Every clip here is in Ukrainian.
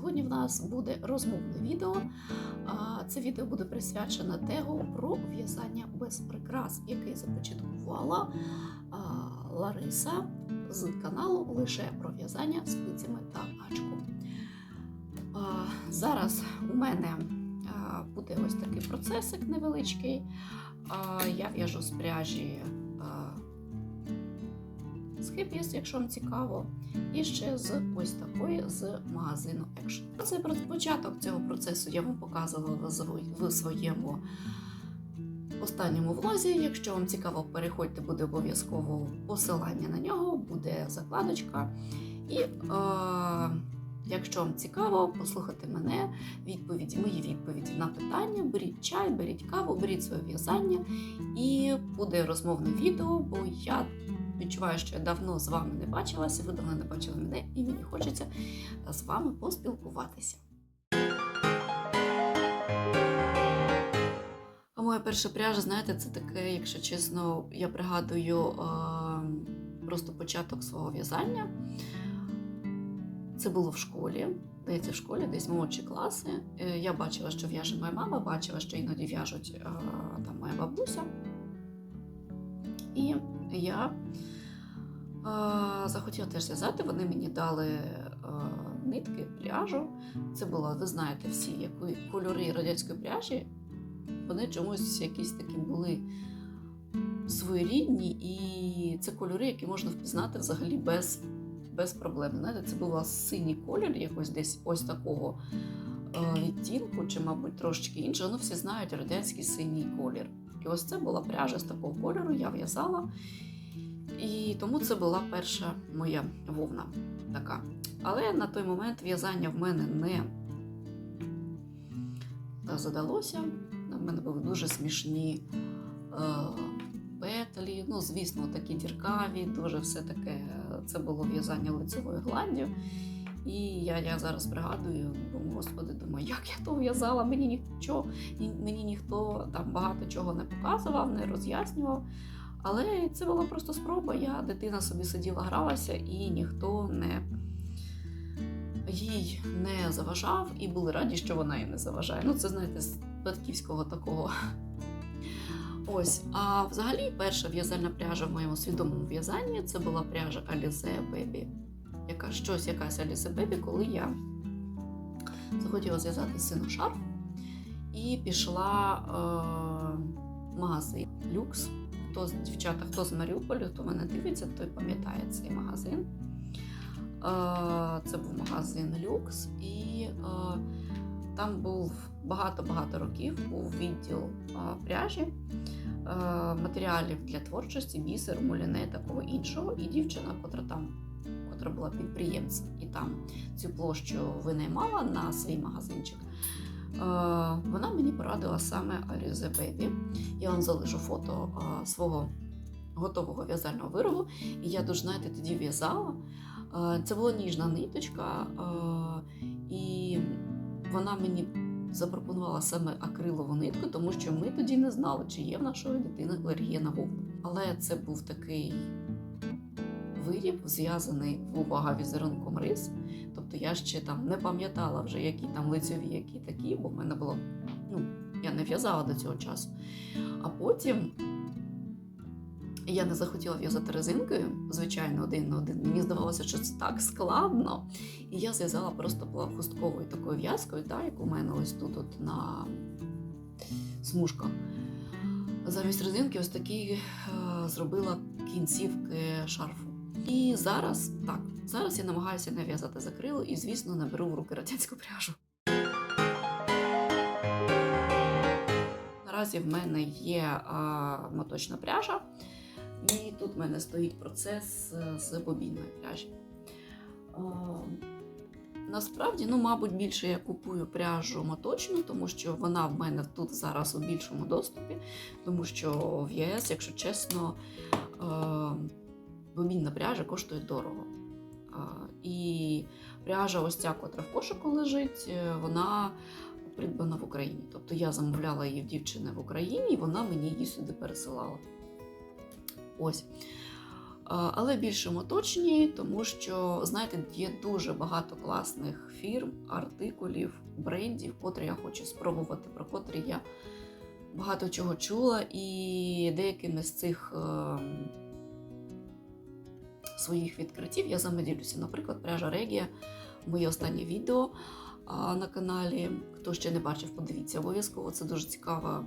Сьогодні в нас буде розмовне відео. Це відео буде присвячено тегу про в'язання без прикрас, який започаткувала Лариса з каналу лише про в'язання спицями та гачком. Зараз у мене буде ось такий процесик невеличкий. Я в'яжу з пряжі Хепіс, якщо вам цікаво, і ще з ось такої з магазину Action. Це про початок цього процесу я вам показувала в своєму останньому влозі. Якщо вам цікаво, переходьте, буде обов'язково посилання на нього, буде закладочка. І е, якщо вам цікаво, послухати мене, відповіді, мої відповіді на питання, беріть чай, беріть каву, беріть своє в'язання, і буде розмовне відео, бо я відчуваю, що я давно з вами не бачилася, ви давно не бачили мене, і мені хочеться з вами поспілкуватися. А моя перша пряжа, знаєте, це таке, якщо чесно, я пригадую е, просто початок свого в'язання. Це було в школі, здається, в школі, десь молодші класи. Е, Я бачила, що в'яже моя мама, бачила, що іноді в'яжуть е, там моя бабуся. І я е, захотіла теж зв'язати. Вони мені дали е, нитки, пряжу. Це було, ви знаєте, всі які кольори радянської пряжі. Вони чомусь якісь такі були своєрідні, і це кольори, які можна впізнати взагалі без, без проблем. Знаєте, це був синій колір, якось десь ось такого е, відтінку, чи, мабуть, трошечки іншого. Ну, всі знають радянський синій колір. І ось це була пряжа з такого кольору, я в'язала. І тому це була перша моя вовна така. Але на той момент в'язання в мене не задалося. В мене були дуже смішні е, петлі. Ну, звісно, такі діркаві, дуже все таке. Це було в'язання лицевою гладдю. І я, я зараз пригадую, господи, думаю, як я то в'язала, мені нічого, ні- мені ніхто там багато чого не показував, не роз'яснював. Але це була просто спроба. Я дитина собі сиділа, гралася, і ніхто не їй не заважав, і були раді, що вона їй не заважає. Ну, це знаєте, з батьківського такого. Ось, а взагалі перша в'язальна пряжа в моєму свідомому в'язанні це була пряжа Alize Baby. Яка щось якась Baby, коли я захотіла зв'язати сину шарф і пішла е, в магазин Люкс. Хто з дівчата, хто з Маріуполя, хто мене дивиться, той пам'ятає цей магазин. Е, Це був магазин Люкс, і е, там був багато-багато років був відділ е, пряжі, матеріалів для творчості, бісеру, муліне, такого іншого. І дівчина, котра там, котра була підприємцем, і там цю площу винаймала на свій магазинчик. е, Вона мені порадила саме Alize Baby. Я вам залишу фото е, свого готового в'язального виробу. І я дуже знаєте, тоді в'язала. Е, Це була ніжна ниточка, і вона мені запропонувала саме акрилову нитку, тому що ми тоді не знали, чи є в нашої дитини алергія на вовну. Але це був такий виріб, зв'язаний в увага візерунком рис. Тобто я ще там не пам'ятала вже, які там лицеві, які такі, бо в мене було. Ну, я не в'язала до цього часу. А потім я не захотіла в'язати резинкою, звичайно, один на один. Мені здавалося, що це так складно. І я зв'язала просто плавхустковою такою в'язкою, так, як у мене ось тут от на смужках. Замість резинки ось такі е, зробила кінцівки шарфу. І зараз так, зараз я намагаюся не в'язати закрило і, звісно, не беру в руки радянську пряжу. Наразі в мене є а, моточна пряжа, і тут в мене стоїть процес е, з бобінної пряжі. А, насправді, ну, мабуть, більше я купую пряжу моточну, тому що вона в мене тут зараз у більшому доступі, тому що в ЄС, якщо чесно, а, бобінна пряжа коштує дорого. І пряжа, ось ця, котра в кошику лежить, е, вона придбана в Україні. Тобто я замовляла її в дівчини в Україні, і вона мені її сюди пересилала. Ось. Але в більшому точні, тому що, знаєте, є дуже багато класних фірм, артикулів, брендів, котрі я хочу спробувати, про котрі я багато чого чула, і деякими з цих е, своїх відкриттів я замеділюся. Наприклад, пряжа Регія, моє останнє відео на каналі. Хто ще не бачив, подивіться обов'язково. Це дуже цікава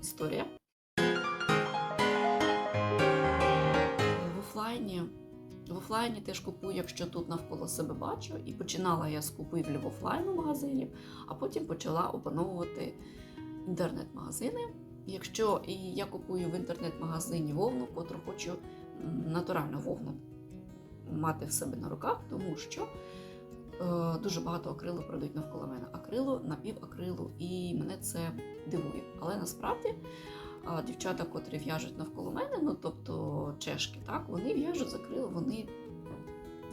історія. В офлайні. В офлайні теж купую, якщо тут навколо себе бачу. І починала я з купівлі в офлайну магазинів, а потім почала опановувати інтернет-магазини. Якщо і я купую в інтернет-магазині вовну, котру хочу натуральну вовну мати в себе на руках, тому що е, дуже багато акрилу продають навколо мене. Акрилу, напівакрилу, і мене це дивує. Але насправді а, дівчата, котрі в'яжуть навколо мене, ну тобто чешки, так, вони в'яжуть з акрилу, вони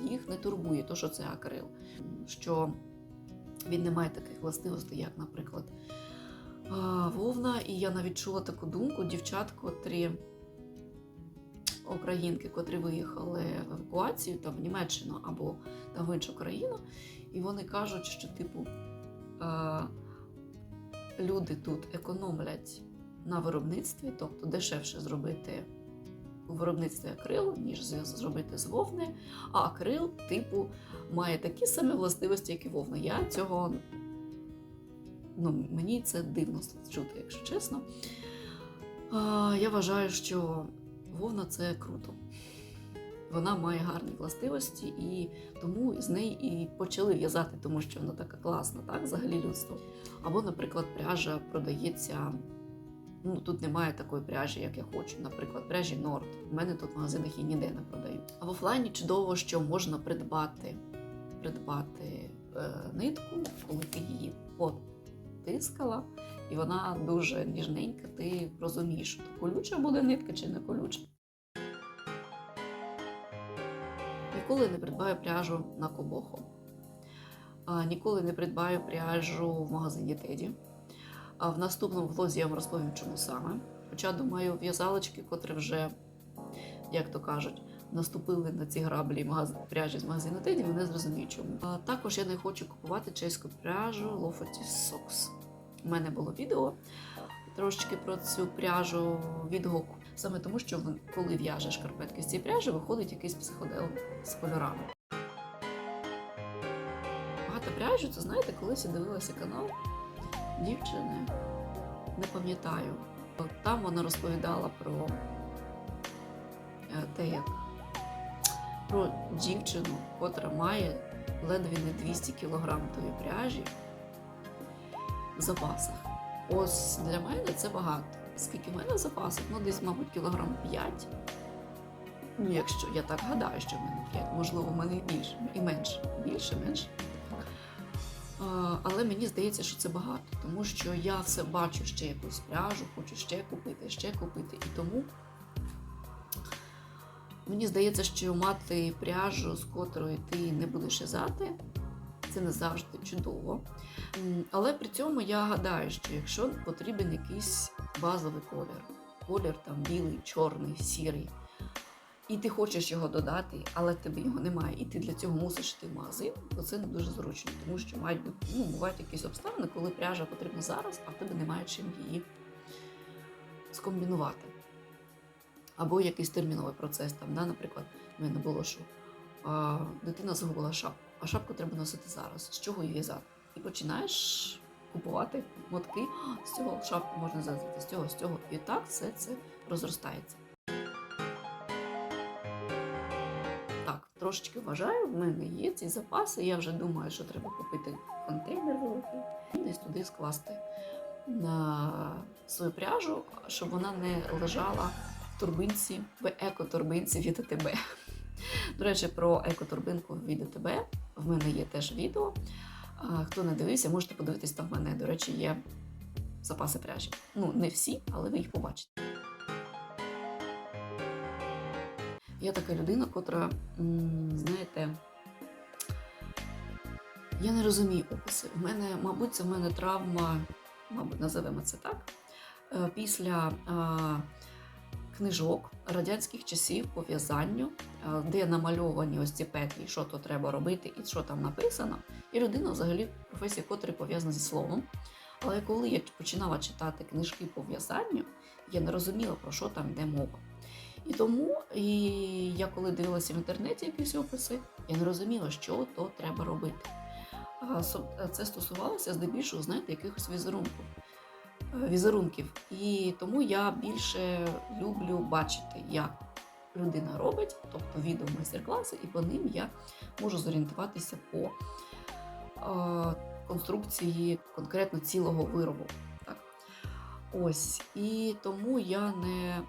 їх не турбує, то, що це акрил. Що він не має таких властивостей, як, наприклад, вовна. І я навіть чула таку думку дівчат, котрі українки, котрі виїхали в евакуацію там в Німеччину або там в іншу країну, і вони кажуть, що типу е, люди тут економлять на виробництві, тобто дешевше зробити у виробництві акрилу, ніж зробити з вовни. А акрил, типу, має такі самі властивості, як і вовна. Я цього ну, мені це дивно чути, якщо чесно. Я вважаю, що вовна це круто. Вона має гарні властивості, і тому з неї і почали в'язати, тому що вона така класна, так, взагалі людство. Або, наприклад, пряжа продається. Ну, тут немає такої пряжі, як я хочу. Наприклад, пряжі Норд. У мене тут в магазинах її ніде не продають. А в офлайні чудово, що можна придбати, придбати е, нитку, коли ти її потискала, і вона дуже ніжненька, ти розумієш, то колюча буде нитка чи не колюча. Ніколи не придбаю пряжу на кобохо. Ніколи не придбаю пряжу в магазині Теді. А в наступному влозі я вам розповім, чому саме. Хоча, думаю, в'язалочки, котрі вже, як то кажуть, наступили на ці граблі пряжі з магазину Теді, вони зрозуміють чому. А також я не хочу купувати чеську пряжу Lofty Socks. У мене було відео трошечки про цю пряжу відгук. Саме тому, що коли в'яжеш шкарпетки з цієї пряжі, виходить якийсь психодел з кольорами. Багато пряжі, це знаєте, колись я дивилася канал дівчини, не пам'ятаю. Там вона розповідала про е, те, як про дівчину, котра має ледве не 200 кг тої пряжі запасах. Ось для мене це багато. Скільки в мене в запасах? Ну, десь, мабуть, кілограм 5. Ну, якщо я так гадаю, що в мене 5, можливо, в мене і більше, і менше. Більше, менше. Але мені здається, що це багато, тому що я все бачу ще якусь пряжу, хочу ще купити, ще купити. І тому мені здається, що мати пряжу, з котрою ти не будеш в'язати, це не завжди чудово. Але при цьому я гадаю, що якщо потрібен якийсь базовий колір, колір там білий, чорний, сірий, і ти хочеш його додати, але тебе його немає, і ти для цього мусиш йти в магазин, то це не дуже зручно, тому що мають ну, бувають якісь обставини, коли пряжа потрібна зараз, а в тебе немає чим її скомбінувати. Або якийсь терміновий процес. Там, да, наприклад, в мене було, що а, дитина загубила шапку, а шапку треба носити зараз. З чого її в'язати? І починаєш купувати мотки, з цього шапку можна зв'язати, з цього, з цього. І так все це розростається. Так, трошечки вважаю, в мене є ці запаси. Я вже думаю, що треба купити контейнер великий і десь туди скласти на свою пряжу, щоб вона не лежала в турбинці, в еко-турбинці від АТБ. До речі, про екотурбинку від АТБ в мене є теж відео. Хто не дивився, можете подивитись там в мене. До речі, є запаси пряжі. Ну, не всі, але ви їх побачите. Я така людина, котра, знаєте, я не розумію описи. В мене, мабуть, це в мене травма, мабуть, називаємо це так. е, Після книжок радянських часів по в'язанню, е, де намальовані ось ці петлі, що то треба робити і що там написано. І людина взагалі професія, котра пов'язана зі словом. Але коли я починала читати книжки по в'язанню, я не розуміла, про що там йде мова. І тому і я коли дивилася в інтернеті якісь описи, я не розуміла, що то треба робити. Це стосувалося здебільшого, знаєте, якихось візерунків. Візерунків. І тому я більше люблю бачити, як людина робить, тобто відео майстер-класи, і по ним я можу зорієнтуватися по е, конструкції конкретно цілого виробу. Так. Ось. І тому я не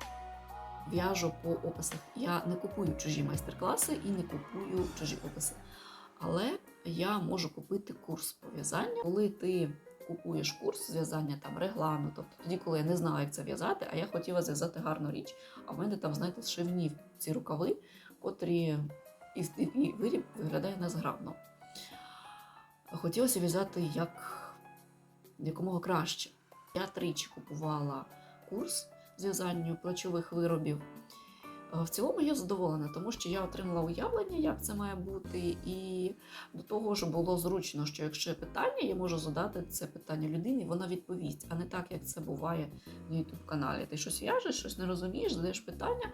в'яжу по описах. Я не купую чужі майстер-класи і не купую чужі описи. Але я можу купити курс по в'язанню, коли ти купуєш курс з в'язання там реглану, тобто тоді, коли я не знала, як це в'язати, а я хотіла зв'язати гарну річ. А в мене там, знаєте, зшивні ці рукави, котрі і, і, і виріб виглядає незграбно. Хотілося в'язати як якомога краще. Я тричі купувала курс з в'язанню плечових виробів. Е, В цілому я задоволена, тому що я отримала уявлення, як це має бути, і до того ж було зручно, що якщо є питання, я можу задати це питання людині, вона відповість, а не так, як це буває на youtube каналі. Ти щось в'яжеш, щось не розумієш, задаєш питання,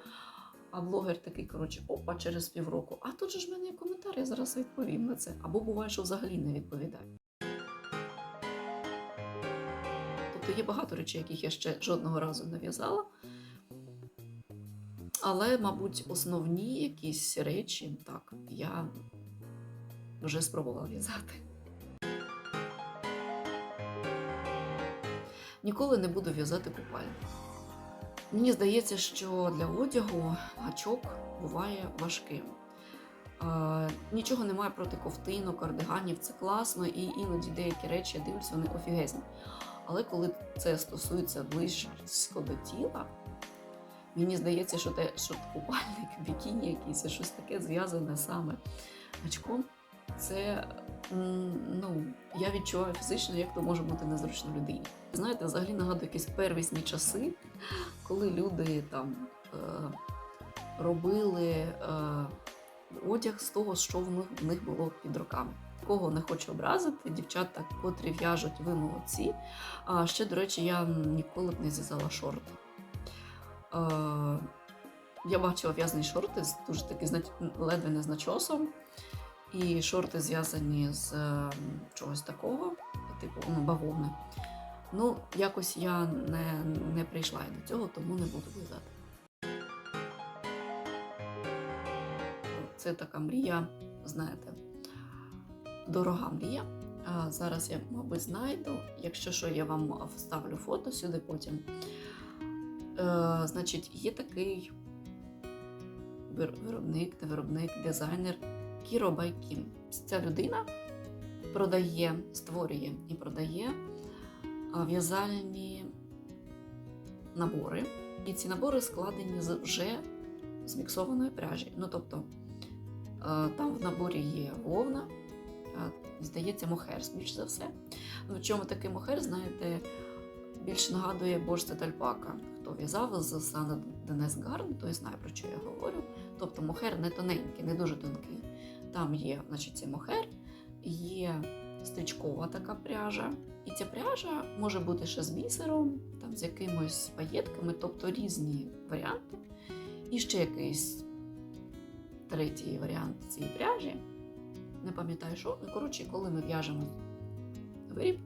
а блогер такий, коротше, опа, через півроку. А тут же ж в мене є коментар, я зараз відповім на це. Або буває, що взагалі не відповідає. Тобто є багато речей, яких я ще жодного разу не в'язала. Але, мабуть, основні якісь речі, так, я вже спробувала в'язати. Ніколи не буду в'язати купальник. Мені здається, що для одягу гачок буває важким. Нічого немає проти ковтинок, кардиганів, це класно, і іноді деякі речі я дивлюся, вони офігезні. Але коли це стосується близько до тіла, Мені здається, що те, що купальник, бікіні якийсь, щось таке зв'язане саме гачком. Це ну, я відчуваю фізично, як то може бути незручно людині. Знаєте, взагалі нагадую якісь первісні часи, коли люди там е, робили е, одяг з того, що в них, в них було під руками. Кого не хочу образити, дівчата, котрі в'яжуть, ви молодці. А ще, до речі, я ніколи б не зв'язала шорти. Е, я бачила в'язані шорти з дуже таки ледве не з начосом. І шорти зв'язані з е, чогось такого, типу ну, бавовни. Ну, якось я не, не прийшла і до цього, тому не буду в'язати. Це така мрія, знаєте, дорога мрія. Зараз я, мабуть, знайду. Якщо що, я вам вставлю фото сюди потім. Е, значить, є такий виробник, не виробник, дизайнер Кіро Байкін. Ця людина продає, створює і продає в'язальні набори. І ці набори складені з вже зміксованої пряжі. Ну, тобто е, там в наборі є вовна, е, здається, мохер, більш за все. Ну, чому такий мохер, знаєте, більш нагадує борщ альпака. Хто в'язав з Сана Денес Гарн, той знає, про що я говорю. Тобто мохер не тоненький, не дуже тонкий. Там є, значить, цей мохер, є стрічкова така пряжа. І ця пряжа може бути ще з бісером, там з якимось паєтками, тобто різні варіанти. І ще якийсь третій варіант цієї пряжі. Не пам'ятаю, що. Ну, коротше, коли ми в'яжемо виріб,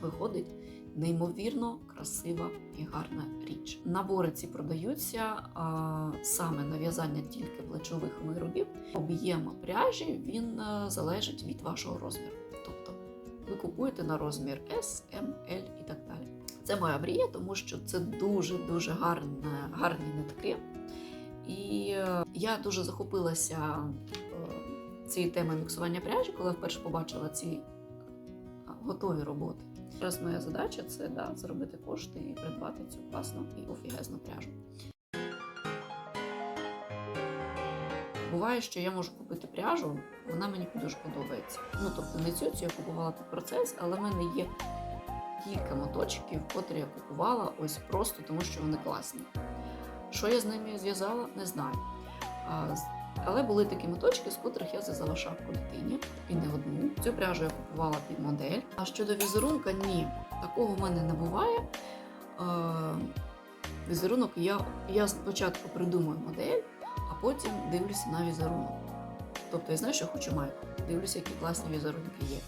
виходить неймовірно красива і гарна річ. Набори ці продаються а, саме на в'язання тільки плечових виробів. Об'єм пряжі він а, залежить від вашого розміру. Тобто ви купуєте на розмір S, M, L і так далі. Це моя мрія, тому що це дуже дуже гарні, нитки. І е, я дуже захопилася е, цією темою міксування пряжі, коли вперше побачила ці е, готові роботи. Зараз моя задача це да, заробити кошти і придбати цю класну і офігезну пряжу. Буває, що я можу купити пряжу, вона мені дуже подобається. Ну тобто не цю, цю я купувала під процес, але в мене є кілька моточків, котрі я купувала ось просто тому, що вони класні. Що я з ними зв'язала, не знаю. Але були такі моточки, з котрих я зв'язала шапку дитині і не одну. Цю пряжу я купувала під модель. А щодо візерунка, ні, такого в мене не буває. Е, візерунок я, я спочатку придумую модель, а потім дивлюся на візерунок. Тобто я знаю, що хочу майку, дивлюся, які класні візерунки є.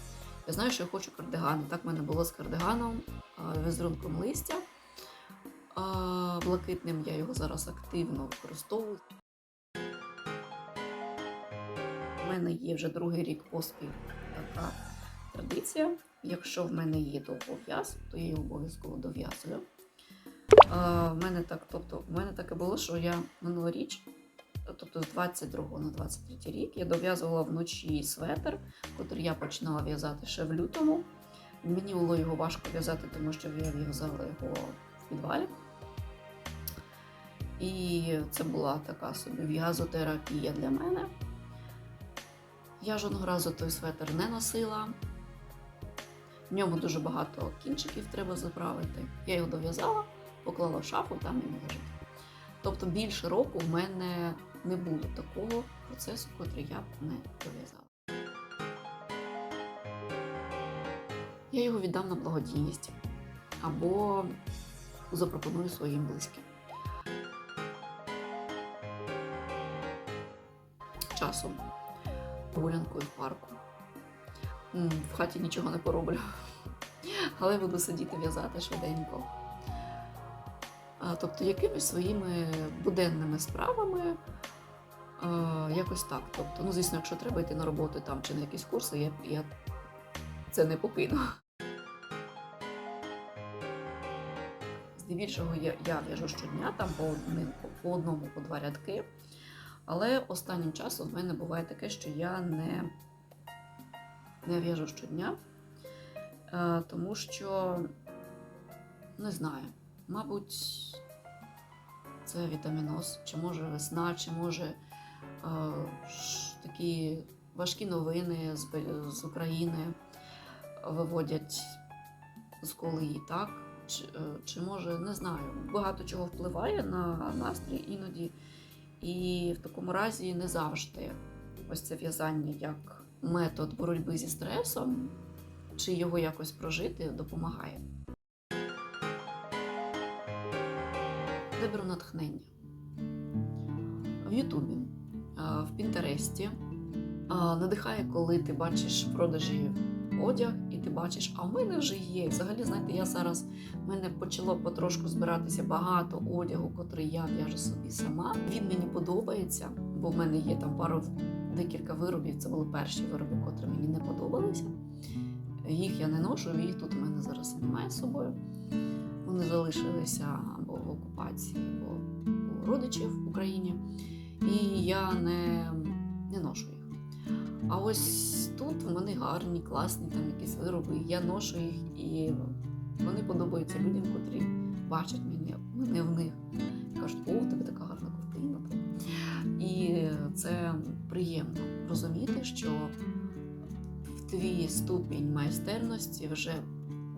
Я знаю, що я хочу кардиган. Так в мене було з кардиганом, е, візерунком листя. Е, Блакитним я його зараз активно використовую. Мене є вже другий рік поспіль така традиція. Якщо в мене є довгов'яз, то я її обов'язково дов'язую. А, в мене так, тобто, в мене таке було, що я минулоріч, тобто з 22 на 23 рік, я дов'язувала вночі светр, який я починала в'язати ще в лютому. Мені було його важко в'язати, тому що я в'язала його в підвалі. І це була така собі в'язотерапія для мене. Я жодного разу той светр не носила. В ньому дуже багато кінчиків треба заправити. Я його дов'язала, поклала в шафу, там він лежить. Тобто більше року в мене не було такого процесу, котрий я б не дов'язала. Я його віддам на благодійність або запропоную своїм близьким. Часом гулянкою в парку. В хаті нічого не пороблю. Але буду сидіти в'язати швиденько. Тобто якимись своїми буденними справами якось так. Тобто, ну, звісно, якщо треба йти на роботу там чи на якісь курси, я, я це не покину. Здебільшого я, я в'яжу щодня, там по, по одному, по два рядки. Але останнім часом в мене буває таке, що я не, не в'яжу щодня, е, тому що не знаю, мабуть, це вітаміноз, чи може весна, чи може е, такі важкі новини з, з України виводять з колії, так? Чи, е, чи може, не знаю, багато чого впливає на настрій іноді. І в такому разі не завжди ось це в'язання як метод боротьби зі стресом, чи його якось прожити допомагає. Де беру натхнення? В Ютубі, в Пінтересті. Надихає, коли ти бачиш продажі одяг, ти бачиш, а в мене вже є. Взагалі, знаєте, я зараз в мене почало потрошку збиратися багато одягу, котрий я в'яжу собі сама. Він мені подобається, бо в мене є там пару декілька виробів. Це були перші вироби, котрі мені не подобалися. Їх я не ношу, їх тут у мене зараз немає з собою. Вони залишилися або в окупації, або у родичів в Україні. І я не, не ношу. А ось тут вони гарні, класні, там якісь вироби. Я ношу їх, і вони подобаються людям, котрі бачать мене, мене в них. Кажуть, о, в тебе така гарна ковтина. І це приємно розуміти, що в твій ступінь майстерності вже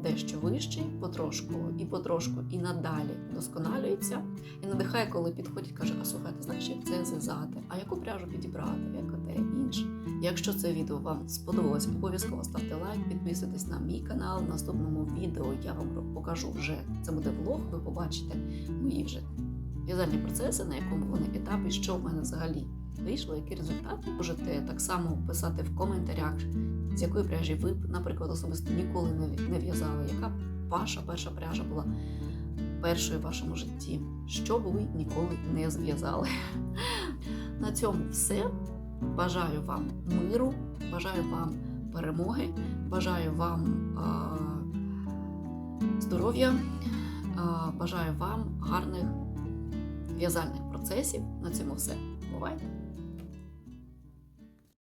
дещо вищий, потрошку і потрошку, і надалі досконалюється. І надихає, коли підходять, каже: А слухай, ти знаєш, як це зв'язати, а яку пряжу підібрати, як те інше. Якщо це відео вам сподобалось, обов'язково ставте лайк, підписуйтесь на мій канал. В наступному відео я вам покажу вже це буде влог. Ви побачите мої вже в'язальні процеси, на якому вони етапі, що в мене взагалі вийшло, які результати. Можете так само писати в коментарях, з якої пряжі ви, наприклад, особисто ніколи не- в'язали, яка ваша перша пряжа була першою в вашому житті, що ви ніколи не зв'язали. На цьому все. Бажаю вам миру, бажаю вам перемоги, бажаю вам здоров'я, бажаю вам гарних в'язальних процесів. На цьому все. Бувайте!